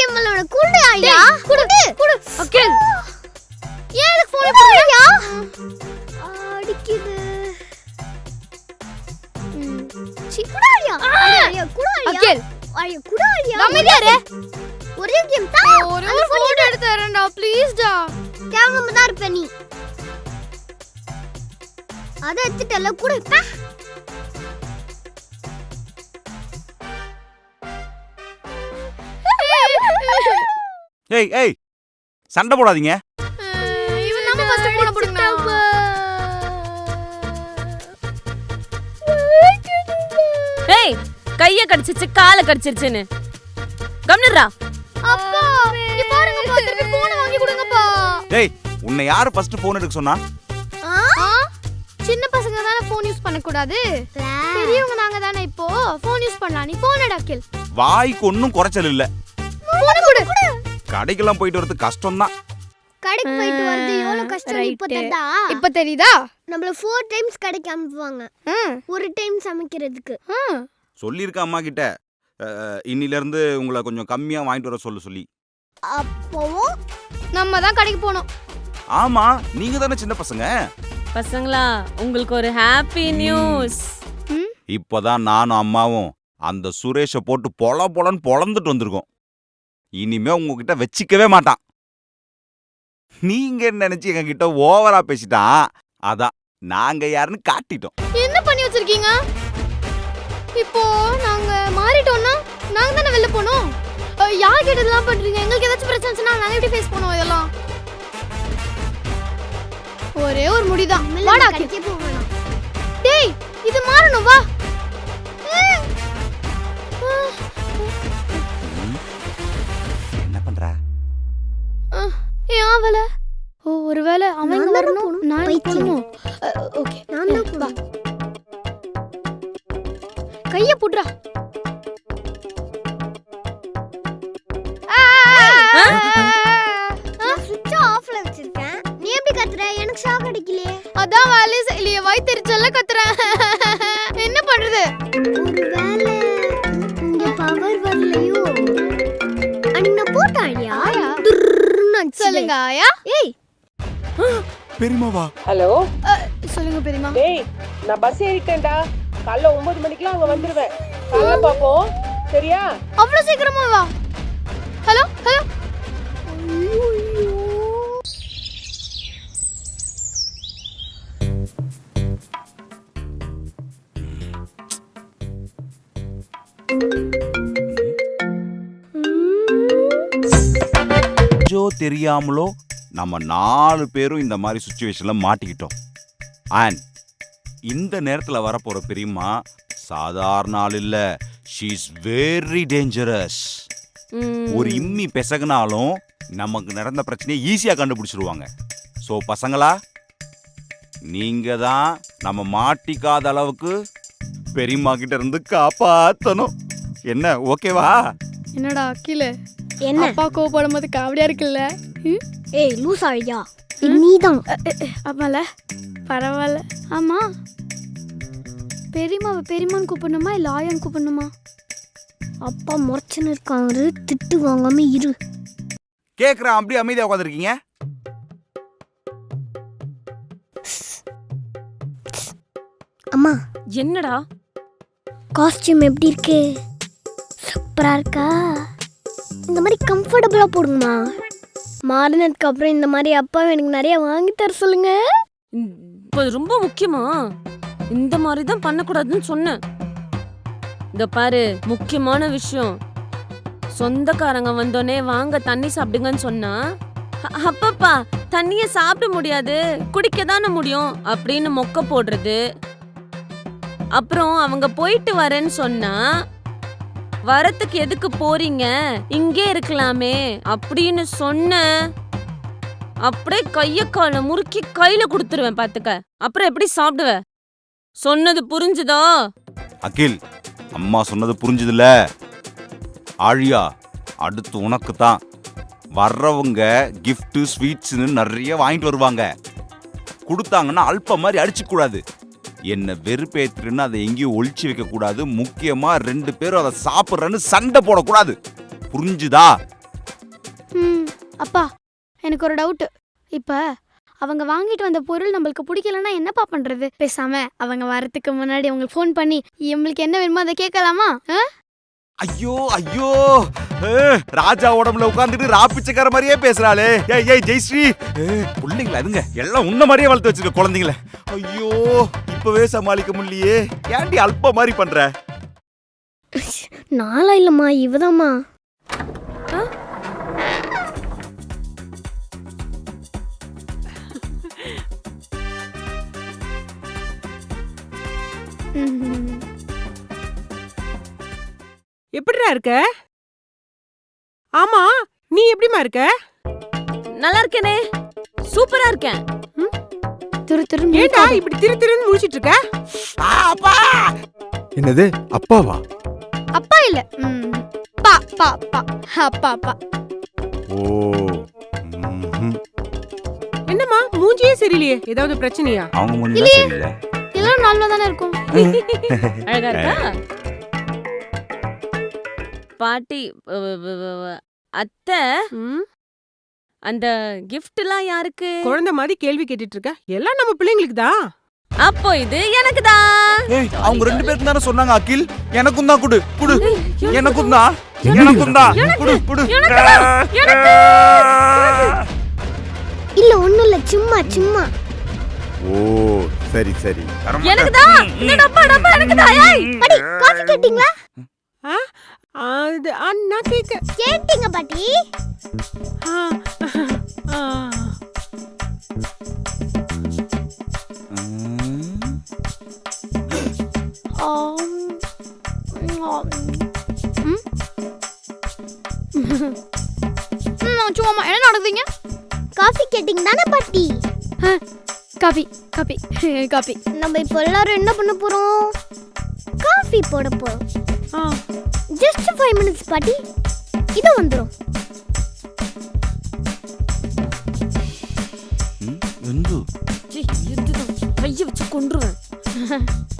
Game விளையாட குடு ஐயா. குடு குடு. அகில் ஏன் எனக்கு போன் குடுயா அடிக்குது. சீ, குடு ஐயா. ஐயா குடு ஐயா. அகில் ஐயா குடு ஐயா. அமைதியா இரு. ஒரே கேம் தான் ஒரு ஒரு போன் எடுத்து தரேன்டா ப்ளீஸ் டா. கேவலமா தான் இருப்ப நீ. அத எடுத்துட்டல குடு. ஏய் ஏய் சண்டை போடாதீங்க. போன ஏய் கைய கடிச்சிருச்சு காலை கடிச்சிருச்சுன்னு. கம்னுறா அப்பா இங்க பாருங்கப்பா திருப்பி போன் வாங்கி கொடுங்கப்பா. ஏய் உன்னை யாரு ஃபர்ஸ்ட் போன் எடுக்க சொன்னா? ஆ? சின்ன பசங்க தானே ஃபோன் யூஸ் பண்ண கூடாது பெரியவங்க நாங்க தானே இப்போ? ஃபோன் யூஸ் பண்ணலாம். நீ ஃபோன் எடு அகில். வாய்க்கு ஒன்றும் குறைச்சல் இல்ல. ஃபோன் கொடு. கடைக்கெல்லாம் போயிட்டு வரது கஷ்டம் தான் கடைக்கு போயிட்டு வரது எவ்வளவு கஷ்டம்? இப்ப. தெரியுதா? இப்ப தெரியுதா? நம்மள ஃபோர் டைம்ஸ் கடைக்கு அனுப்புவாங்க. ம் ஒரு டைம் சமைக்கிறதுக்கு. சொல்லியிருக்க அம்மா கிட்ட. இன்னில இருந்து உங்களை கொஞ்சம் கம்மியா வாங்கிட்டு வர சொல்ல சொல்லி. அப்பவும் நம்ம தான் கடைக்கு போனோம் ஆமா நீங்க தானே சின்ன பசங்க? பசங்களா உங்களுக்கு ஒரு ஹாப்பி நியூஸ் ம். இப்பதான் நானும் அம்மாவும் அந்த சுரேஷை போட்டு பொல பொலன்னு பொளந்துட்டு வந்திருக்கோம். இனிமே உங்ககிட்ட வச்சிக்கவே மாட்டான். நீங்க என்ன நினைச்சு எங்க கிட்ட ஓவரா பேசிட்டான் அதான் நாங்க யாருன்னு காட்டிட்டோம். என்ன பண்ணி வச்சிருக்கீங்க? இப்போ நாங்க மாறிட்டோம்னா நாங்க தானே வெளில போனோம்? யார் கிட்ட இதெல்லாம் பண்றீங்க? எங்களுக்கு ஏதாச்சும் பிரச்சனை இருந்துச்சுன்னா நாங்க எப்படி ஃபேஸ் பண்ணுவோம் இதெல்லாம்? ஒரே ஒரு முடிதான். வாடா டேய் இது மாறணும் வா. அவள ஓ ஒருவேளை அவன் இங்க வரணும். நான் இங்க. போகணும் ஓகே நான் தான் வா. கைய புட்றா சுவிட்ச் ஆஃப்ல வச்சிருக்கேன் நீ எப்படி கத்துற எனக்கு ஷாக் அடிக்கலையே அதான் வேலையை செய்யலையே வயிற்றுச்சல்ல கத்துறேன் சொல்லுங்க ஆயா ஏய் பெரியமாவா ஹலோ. அஹ், சொல்லுங்க பெரியமா டேய் நான் பஸ் ஏறிட்டேன்டா. காலைல ஒன்பது மணிக்கெல்லாம் அங்க வந்துருவேன். காலைல பாப்போம். சரியா? அவ்வளவு சீக்கிரமா வா. Hello hello. ஜோ தெரியாமலோ நம்ம நாலு பேரும் இந்த மாதிரி சுச்சுவேஷன்ல மாட்டிக்கிட்டோம். அண்ட் இந்த நேரத்தில் வரப்போற பெரியம்மா சாதாரண ஆள் இல்ல. ஷீஸ் வெரி டேஞ்சரஸ் ஒரு இம்மி பெசகுனாலும் நமக்கு நடந்த பிரச்சனையை ஈஸியா கண்டுபிடிச்சிருவாங்க. ஸோ பசங்களா நீங்க தான் நம்ம மாட்டிக்காத அளவுக்கு பெரியம்மா கிட்ட இருந்து காப்பாத்தணும். என்ன ஓகேவா என்னடா கீழே என்ன? அப்பா கோவப்படும் போது காவடியா இருக்குல்ல? ஏய் லூஸ் ஐடியா நீதான். ஆமால பரவாயில்ல ஆமா. பெரியம்மாவை பெரியம்மான்னு கூப்பிடணுமா இல்ல ஆயான்னு கூப்பிடணுமா? அப்பா முறைச்சுன்னு இருக்காரு. திட்டு வாங்காம இரு. கேக்குறேன் அப்படியே அமைதியா உட்காந்துருக்கீங்க அம்மா. என்னடா? காஸ்டியூம் எப்படி இருக்கு? சூப்பரா இருக்கா? இந்த மாதிரி கம்ஃபர்டபுளாக போடுங்கம்மா மாறினதுக்கு அப்புறம் இந்த மாதிரி அப்பா எனக்கு நிறைய வாங்கி தர சொல்லுங்க. இப்போ ரொம்ப முக்கியமா? இந்த மாதிரி தான் பண்ணக்கூடாதுன்னு சொன்னேன். இந்த பாரு முக்கியமான விஷயம். சொந்தக்காரங்க வந்தோடனே வாங்க தண்ணி சாப்பிடுங்கன்னு சொன்னா அப்பப்பா தண்ணிய சாப்பிட முடியாது குடிக்க தானே முடியும் அப்படின்னு மொக்க போடுறது. அப்புறம் அவங்க போயிட்டு வரேன்னு சொன்னா வரத்துக்கு எதுக்கு போறீங்க? இங்கே இருக்கலாமே அப்படின்னு சொன்ன அப்படியே கைய காலை முறுக்கி கையில கொடுத்துருவேன் பாத்துக்க. அப்புறம் எப்படி சாப்பிடுவ? சொன்னது புரிஞ்சுதா? அகில் அம்மா சொன்னது புரிஞ்சுதுல ஆழியா அடுத்து உனக்கு தான் வர்றவங்க கிஃப்ட் ஸ்வீட்ஸ்னு நிறைய வாங்கிட்டு வருவாங்க. கொடுத்தாங்கன்னா அல்ப மாதிரி அடிச்சுக்க கூடாது. என்ன வெறுப்பேத்துறன்னு அதை எங்கேயும் ஒளிச்சு வைக்க கூடாது முக்கியமா ரெண்டு பேரும் அதை சாப்பிட்றன்னு சண்டை போடக்கூடாது. புரிஞ்சுதா? அப்பா எனக்கு ஒரு டவுட் இப்ப அவங்க வாங்கிட்டு வந்த பொருள் நம்மளுக்கு பிடிக்கலன்னா என்னப்பா பண்றது? பேசாம அவங்க வரதுக்கு முன்னாடி அவங்களுக்கு ஃபோன் பண்ணி நம்மளுக்கு என்ன வேணுமோ அதை கேட்கலாமா? ஐயோ ஐயோ! ராஜா உடம்புல உட்காந்துட்டு ராப்பிச்சக்கார மாதிரியே பேசுறாளே. ஏய் ஏய் ஜெயஸ்ரீ. பிள்ளைங்களா அதுங்க எல்லாம் உன்ன மாதிரியே வளர்த்து வச்சிருக்க குழந்தைங்கள. ஐயோ! இப்பவே சமாளிக்க முடியலையே. ஏன்டி அல்ப மாதிரி பண்ற? நாளா இல்லம்மா இவதாம்மா. எப்படிடா இருக்க? ஆமா நீ எப்படிமா இருக்க? நல்லா இருக்கேனே. சூப்பரா இருக்கேன். திரு திரு ஏன்டா இப்படி திரு திருன்னு முழிச்சிட்டு இருக்க? அப்பா என்னது அப்பாவா? அப்பா இல்ல. ம், பா பா பா. அப்பா அப்பா ஓ ம்ஹும். என்னம்மா மூஞ்சியே சரியில்லையே. ஏதாவது பிரச்சனையா? அவங்க முன்னாடி தெரியல எல்லாரும் நல்லா தானே இருக்கும். அழகா இருக்கா? பாட்டி வ- வ- வ- வ- அத்தை. ம், அந்த கிஃப்ட் எல்லாம் யாருக்கு? குழந்தை மாதிரி கேள்வி கேட்டுட்டு இருக்க எல்லாம் நம்ம பிள்ளைங்களுக்கு தான். அப்போ இது எனக்கு தான். ஏய் அவங்க ரெண்டு பேரும் தானே சொன்னாங்க அகில்? எனக்கும் தான் குடு குடு. எனக்கும் தான் எனக்கும் தான். குடு குடு. இல்ல ஒண்ணும் இல்ல. சும்மா சும்மா. ஓ சரி சரி. எனக்கு தான். இந்த டப்பா டப்பா எனக்கு தான். ஏய். பாட்டி காஃபி கேட்டிங்களா? ஆ, அது நான் கேட்க கேட்டிங்க பாட்டி. ஆ, சும்மா என்ன நடக்குதுங்க? காஃபி கேட்டிங்க தானே பாட்டி? காபி காபி காபி நம்ம இப்போ எல்லாரும் என்ன பண்ண போறோம்? காஃபி போட போறோம். ஆ. ஜஸ்ட் ஃபைவ் மினிட்ஸ் பாட்டி. இது வந்துடும் கையை வச்சு கொன்றுவேன்.